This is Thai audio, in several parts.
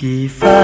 กี่ฝั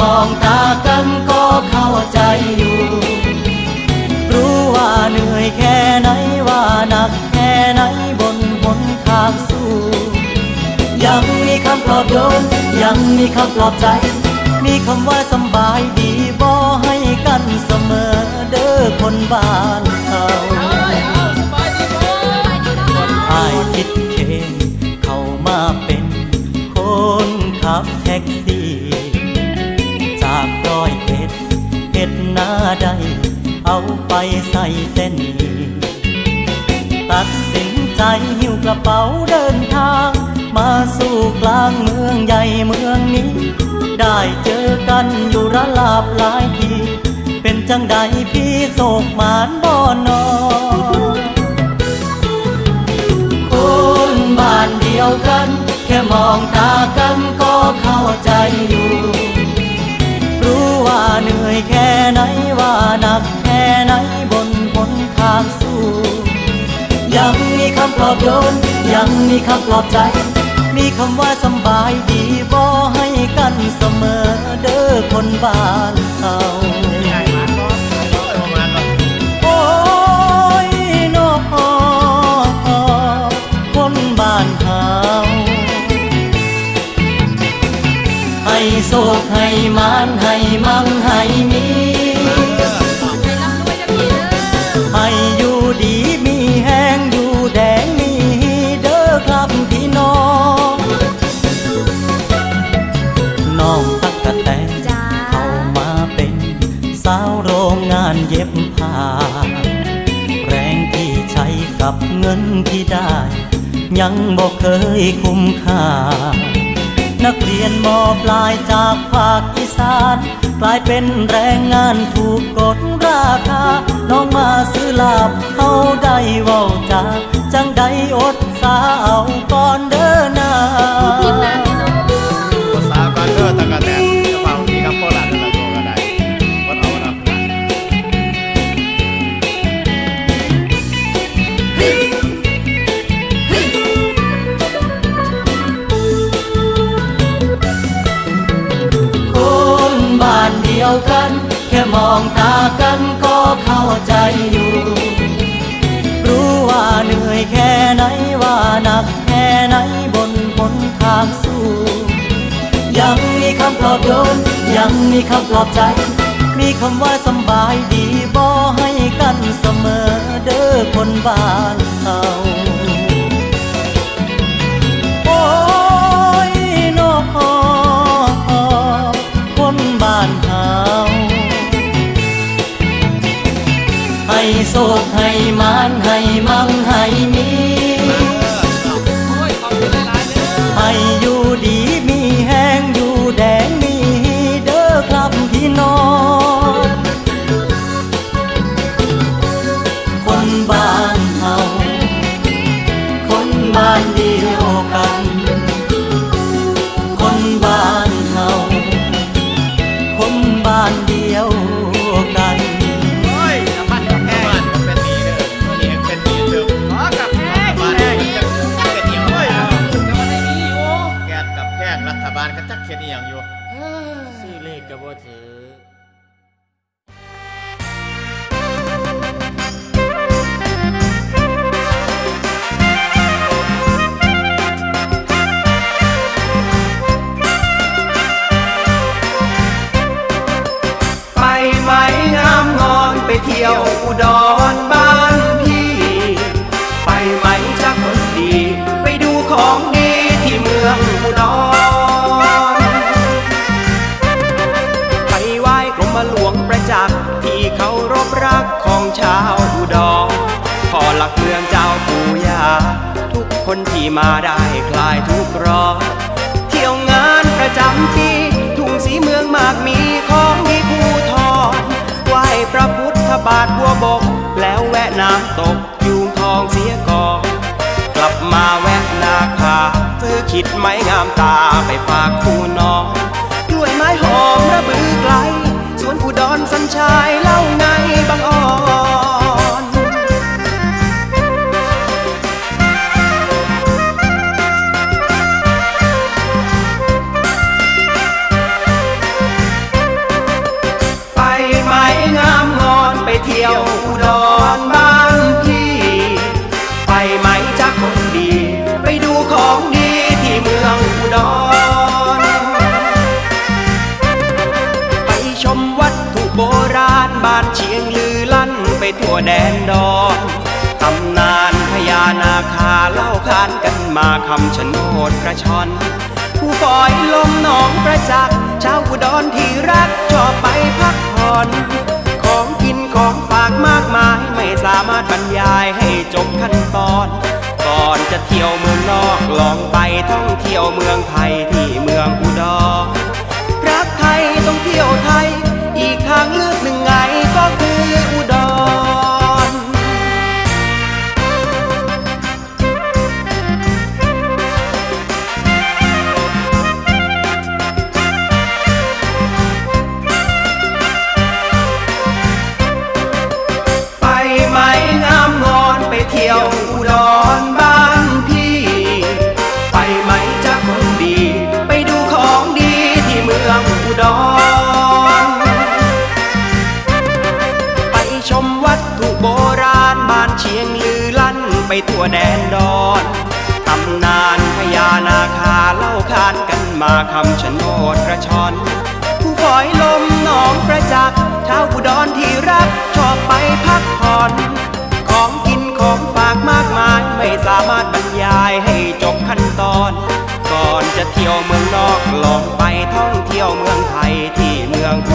มองตากันก็เข้าใจอยู่ รู้ว่าเหนื่อยแค่ไหนว่าหนักแค่ไหนบนหนทางสู้ ยังมีคำปลอบโยนยังมีคำปลอบใจ มีคำว่าสำบายดีบ่ให้กันเสมอเด้อคนบ้านเขาอายคิดเคนเข้ามาเป็นคนขับแท็กซี่ หน้เอาไปใส่เส้นนี้ตัดสินใจหิ้วกระเป๋าเดินทาง มาสู่กลางเมืองใหญ่เมืองนี้ ได้เจอกันอยู่ระลาบหลายที เป็นจังใดพี่โศกหมานบ่อนอคนบ้านเดียวกัน แค่มองตากันก็เข้าใจอยู่ แค่ไหนว่าหนักแค่ไหนบนบนทางสู้ยังมีคำปลอบโยนยังมีคำปลอบใจ มีคำว่าสบายดีบ่ให้กันเสมอเด้อคนบ้านเฮา โศกให้มานให้มั่งให้มีให้อยู่ดีมีแห้งอยู่แดงมีเด้อครับพี่น้องน้องตักกะแตนเข้ามาเป็นสาวโรงงานเย็บผ้าแรงที่ใช้กับเงินที่ได้ ยังบอกเคยคุ้มค่า นักเรียนมอปลายจากภาคอีสานกลายเป็นแรงงานถูกกดราคา น้องมาซื้อลาบเขาได้เว้าจาจังได้อดสาเอาก่อนเด้อ กันก็เข้าใจอยู่ รู้ว่าเหนื่อยแค่ไหนว่าหนักแค่ไหนบนบนทางสู้ ยังมีคำปลอบโยนยังมีคำปลอบใจ มีคำว่าสบายดีบ่ให้กันเสมอเด้อคนบ้านเฮา โศกให้มานให้มั่งให้มี พ่อหลักเมืองเจ้าปู่ย่าทุกคนที่มาได้คลายทุกข์ร้อนเที่ยวงานประจำปีทุ่งสีเมืองมากมีของดีภูทรไหว้พระพุทธบาทบัวบก แล้วแวะน้ำตกยูงทองเสียก่อนกลับมาแวะนาคาซื้อขิดไม้งามตาไปฝากคู่น้องกล้วยไม้หอมระบือไกลสวนอุดรสัญชายเล่าไงบางอ่อน ที่ยวอุดรบ้านพี่ ไปไหมจ้าคนดี ไปดูของดีที่เมืองอุดร ไปชมวัตถุโบราณบ้านเชียงลือลั่นไปทั่วแดนดอนตำนานพญานาคาเล่าขานกันมาคำชะโนดกระชอนผู้ฝอยลมหนองประจักษ์ชาวอุดรที่รักชอบไปพักผ่อน ของฝากมากมายไม่สามารถบรรยายให้จบขั้นตอน ก่อนจะเที่ยวเมืองนอกลองไปท่องเที่ยวเมืองไทยที่เมืองอุดรรักไทยต้องเที่ยวไทย ทั่วแดนดอนตำนานพญานาคาเล่าขานกันมาคำชะโนดกระชอน ผู้ฝอยลมหนองประจักษ์ชาวอุดรที่รักชอบไปพักผ่อน ของกินของฝากมากมายไม่สามารถบรรยายให้จบขั้นตอน ก่อนจะเที่ยวเมืองนอกลองไปท่องเที่ยวเมืองไทยที่เมืองอุ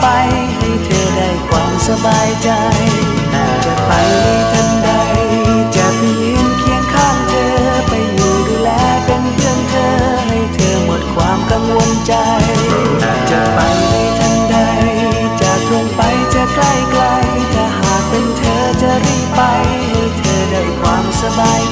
ไปให้เธอได้ความสบายใจ จะไปทันใด จะไปยืนเคียงข้างเธอ ไปอยู่ดูแลเป็นเพื่อนเธอ ให้เธอหมดความกังวลใจ จะไปทันใด จะตรงไปจะใกล้ไกลถ้าหากเป็นเธอจะรีบไป ให้เธอได้ความสบาย